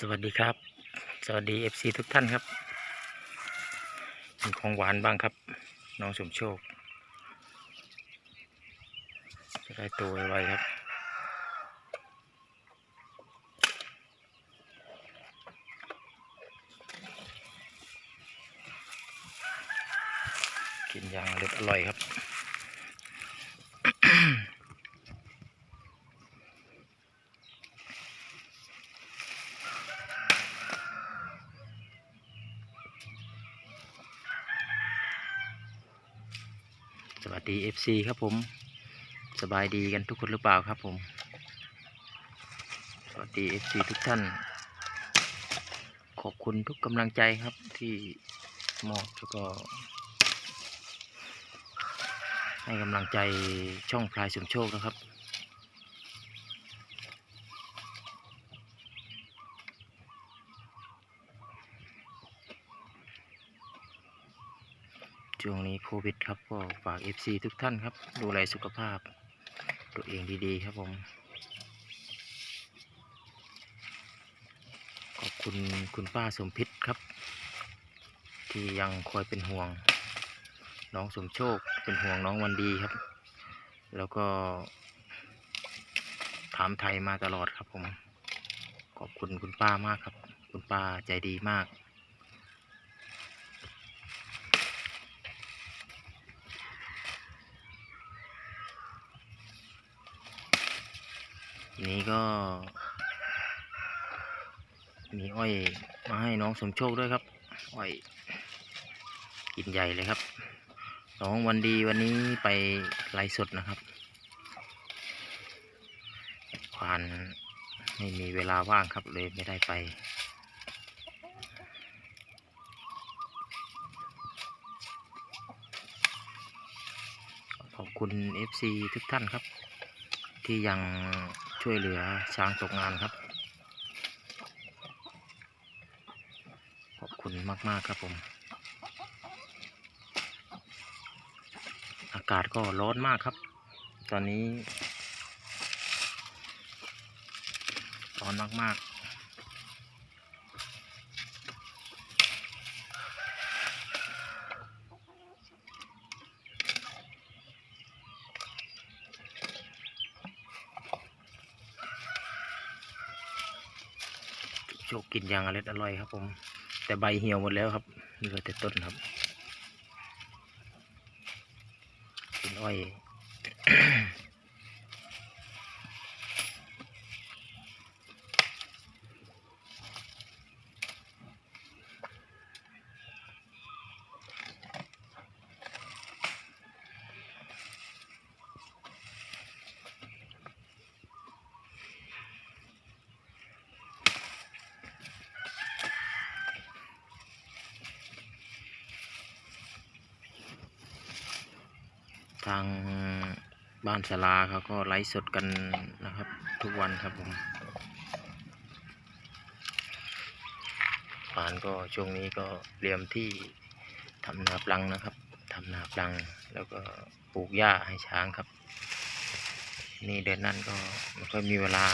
สวัสดีครับ สวัสดีเอฟซีทุกท่านครับ มีของหวานบ้างครับ น้องสมโชค จะได้ตัวไวๆครับกินอย่างอร่อยอร่อยครับ ดี FC ครับผม สบายดีกันทุกคนหรือเปล่าครับผม สวัสดี FC ทุกท่าน ขอบคุณทุกกำลังใจครับที่มอบแล้วก็ ให้กำลังใจช่องพลายสมโชคนะครับ ช่วงนี้โควิดครับก็ฝาก FC ทุกท่านครับ ดูแลสุขภาพ ตัวเองดีๆครับผม ขอบคุณคุณป้าสมพิษครับ ที่ยังคอยเป็นห่วง น้องสมโชคเป็นห่วงน้องวันดีครับ แล้วก็ ถามไทยมาตลอดครับผม ขอบคุณคุณป้ามากครับ คุณป้าใจดีมาก นี้ก็ มีอ้อยมาให้น้องสมโชคด้วยครับ อ้อย กินใหญ่เลยครับ น้องวันดีวันนี้ไปไลฟ์สดนะครับควานไม่มีเวลาว่างครับเลยไม่ได้ไปขอบคุณ FC ทุกท่านครับ ที่ยัง ช่วยเหลือช้างตกงานครับ ขอบคุณมาก ๆ ครับผม อากาศก็ร้อนมากครับ ตอนนี้ ร้อนมาก ๆ โชคกินอย่างอร่อยอร่อยครับ ผม แต่ใบเหี่ยวหมดแล้วครับเหลือแต่ต้นครับกินอ้อย ทางบ้านสลาเขาก็ไลฟ์สดกันนะครับ ทุกวันครับผมปานก็ช่วงนี้ก็เตรียมที่ทำนาปลังนะครับทำนาปลังแล้วก็ปลูกหญ้าให้ช้างครับ นี่เดือนนั้นก็ไม่ค่อยมีเวลา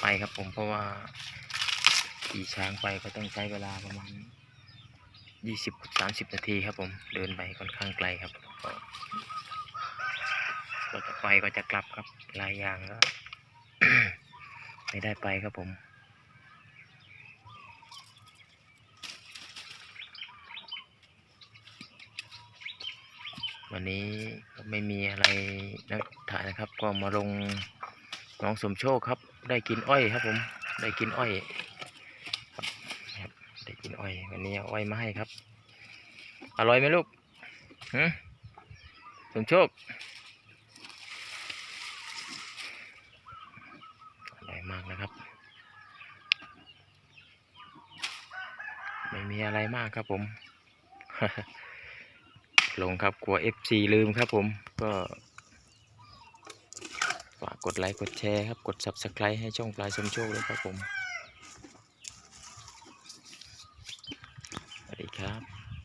ไปครับผมเพราะว่าขี่ช้างไปก็ต้องใช้เวลาประมาณยี่สิบสามสิบนาทีครับผมเดินไปค่อนข้างไกลครับ ก็จะไปก็จะกลับครับ หลายอย่างก็ไม่ได้ไปครับผม วันนี้ก็ไม่มีอะไรนักถ่ายนะครับ ก็มาลงน้องสมโชคครับ ได้กินอ้อยครับผม ได้กินอ้อยครับได้กินอ้อย วันนี้อาอ้อยมาให้ครับ อร่อยไหมลูกหืมสมโชค อร่อย มากนะครับ ไม่มีอะไรมากครับผม ลงครับกลัว FC ลืมครับผมก็ฝากกดไลค์กดแชร์ครับ กด Subscribe ให้ช่องปลายสมโชคด้วยครับผม